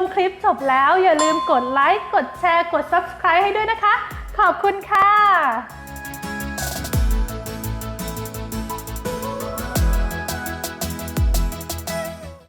มคลิปจบแล้ว อย่าลืมกดไลค์ กดแชร์ กด Subscribe ให้ด้วยนะคะ ขอบคุณค่ะ